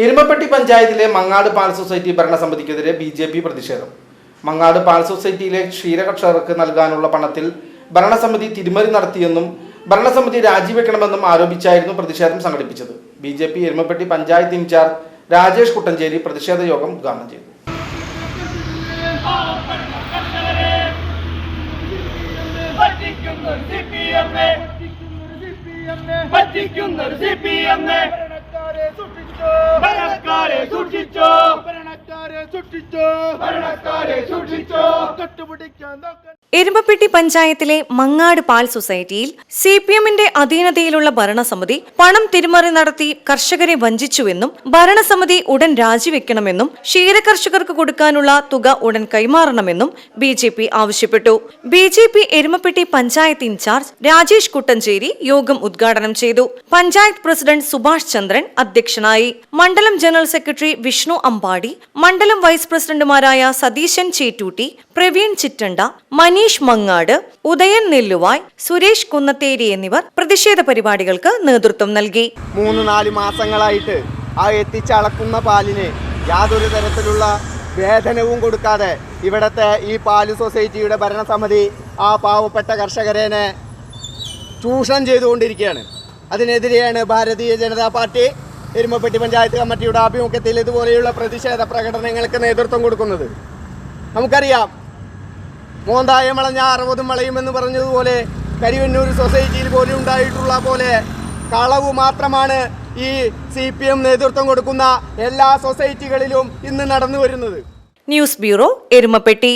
എരുമപ്പെട്ടി പഞ്ചായത്തിലെ മങ്ങാട് പാൽ സൊസൈറ്റി ഭരണസമിതിക്കെതിരെ ബി ജെ പി പ്രതിഷേധം. മങ്ങാട് പാൽ സൊസൈറ്റിയിലെ ക്ഷീരകർഷകർക്ക് നൽകാനുള്ള പണത്തിൽ ഭരണസമിതി തിരിമറി നടത്തിയെന്നും ഭരണസമിതി രാജിവെക്കണമെന്നും ആരോപിച്ചായിരുന്നു പ്രതിഷേധം സംഘടിപ്പിച്ചത്. B J P Erumapetty panchayat in charge Rajesh Kuttancheri പ്രതിഷേധ യോഗം ഉദ്ഘാടനം ചെയ്തു. സി പി എം പറ്റിക്കുന്നൊരു സി പി എ. ഭരണക്കാരെ സൂക്ഷിച്ചോ. ഭരണക്കാരെ സൂക്ഷിച്ചോ. ഭരണക്കാരെ സൂക്ഷിച്ചോ. കട്ടുപിടിക്കാൻ നോക്കാൻ എരുമപ്പെട്ടി പഞ്ചായത്തിലെ മങ്ങാട് പാൽ സൊസൈറ്റിയിൽ സി പി എമ്മിന്റെ അധീനതയിലുള്ള ഭരണസമിതി പണം തിരിമറി നടത്തി കർഷകരെ വഞ്ചിച്ചുവെന്നും ഭരണസമിതി ഉടൻ രാജിവെക്കണമെന്നും ക്ഷീരകർഷകർക്ക് കൊടുക്കാനുള്ള തുക ഉടൻ കൈമാറണമെന്നും ബി ജെ പി ആവശ്യപ്പെട്ടു. B J P Erumapetty panchayat in charge Rajesh Kuttancheri യോഗം ഉദ്ഘാടനം ചെയ്തു. പഞ്ചായത്ത് പ്രസിഡന്റ് സുഭാഷ് ചന്ദ്രൻ അധ്യക്ഷനായി. മണ്ഡലം ജനറൽ സെക്രട്ടറി വിഷ്ണു അമ്പാടി മണ്ഡലം വൈസ് പ്രസിഡന്റുമാരായ സതീശൻ ചേറ്റൂട്ടി പ്രവീൺ ചിറ്റണ്ട മനീഷ് മങ്ങാട് ഉദയൻ നെല്ലുവായ് സുരേഷ് കുന്നത്തേരി എന്നിവർ പ്രതിഷേധ പരിപാടികൾക്ക് നേതൃത്വം നൽകി. മൂന്ന് നാല് മാസങ്ങളായിട്ട് ആ എത്തിച്ചളക്കുന്ന പാലിന് യാതൊരു തരത്തിലുള്ള വേതനവും കൊടുക്കാതെ ഇവിടത്തെ ഈ പാൽ സൊസൈറ്റിയുടെ ഭരണസമിതി ആ പാവപ്പെട്ട കർഷകരേനെ ചൂഷണം ചെയ്തുകൊണ്ടിരിക്കുകയാണ്. അതിനെതിരെയാണ് ഭാരതീയ ജനതാ പാർട്ടി എരുമപ്പെട്ടി പഞ്ചായത്ത് കമ്മിറ്റിയുടെ ആഭിമുഖ്യത്തിൽ ഇതുപോലെയുള്ള പ്രതിഷേധ പ്രകടനങ്ങൾക്ക് നേതൃത്വം കൊടുക്കുന്നത്. നമുക്കറിയാം മോന്തായം മളഞ്ഞ അറുപതും വളയുമെന്ന് പറഞ്ഞതുപോലെ കരിവന്നൂർ സൊസൈറ്റിയിൽ പോലും ഉണ്ടായിട്ടുള്ള പോലെ കളവ് മാത്രമാണ് ഈ സി പി എം നേതൃത്വം കൊടുക്കുന്ന എല്ലാ സൊസൈറ്റികളിലും ഇന്ന് നടന്നു വരുന്നത്. News bureau Erumapetty.